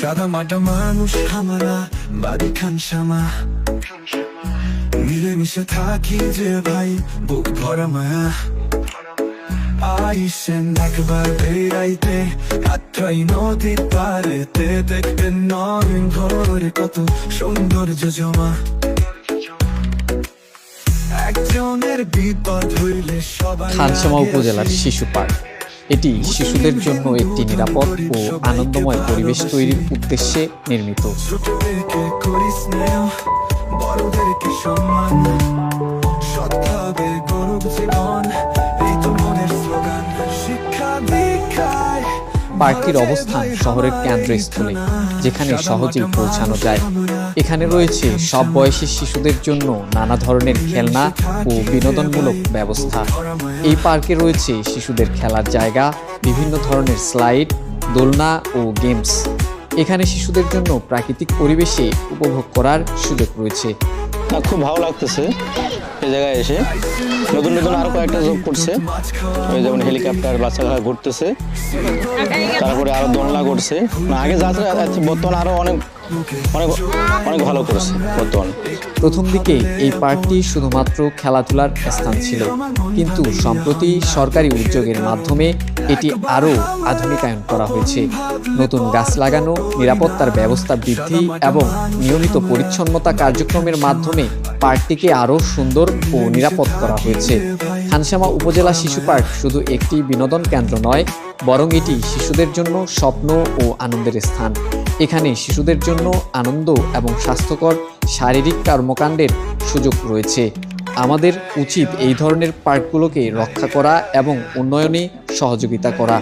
সাদা মাটা মানুষ খামারা বাড়ি খান শ্যামা মিলেমিশে থাকি যে ভাই বুক ভরা মায়া। আইসেন একবার বেড়াইতে আত্রাই নদীর পারেতে দেখবেন ঘরে কত সৌন্দর্য জমা। একজনের বিপদ হইলে সবাই খানসামা উপজেলার শিশু পার্ক। এটি শিশুদের জন্য একটি নিরাপদ ও আনন্দময় পরিবেশ তৈরির উদ্দেশ্যে নির্মিত। শিক্ষা দীক্ষায় পার্কটির অবস্থান শহরের কেন্দ্রস্থলে যেখানে সহজেই পৌঁছানো যায়। এখানে রয়েছে সব বয়সী শিশুদের জন্য নানা ধরনের খেলনা ও বিনোদনমূলক ব্যবস্থা। এই পার্কে রয়েছে শিশুদের খেলার জায়গা, বিভিন্ন ধরনের স্লাইড, দোলনা ও গেমস। এখানে শিশুদের জন্য প্রাকৃতিক পরিবেশে উপভোগ করার সুযোগ রয়েছে। খুব ভালো লাগতেছে এই জায়গায় এসে। নতুন নতুন আরও কয়েকটা যোগ করছে। ওই যেমন হেলিকপ্টার বাচ্চারা ঘুরতেছে। তারপরে আরও দোলনা করছে। আগে যাত্রা বর্তমানে আরও অনেক অনেক অনেক ভালো করছে প্রথম দিকে এই পার্কটি শুধুমাত্র খেলাধুলার স্থান ছিল, কিন্তু সম্প্রতি সরকারি উদ্যোগের মাধ্যমে এটি আরও আধুনিকায়ন করা হয়েছে। নতুন গাছ লাগানো, নিরাপত্তার ব্যবস্থা বৃদ্ধি এবং নিয়মিত পরিচ্ছন্নতা কার্যক্রমের মাধ্যমে পার্কটিকে আরও সুন্দর ও নিরাপদ করা হয়েছে। খানসামা উপজেলা শিশু পার্ক শুধু একটি বিনোদন কেন্দ্র নয়, বরং এটি শিশুদের জন্য স্বপ্ন ও আনন্দের স্থান। এখানে শিশুদের জন্য আনন্দ এবং স্বাস্থ্যকর শারীরিক কর্মকাণ্ডের সুযোগ রয়েছে। আমাদের উচিত এই ধরনের পার্কগুলোকে রক্ষা করা এবং উন্নয়নে সহযোগিতা করা।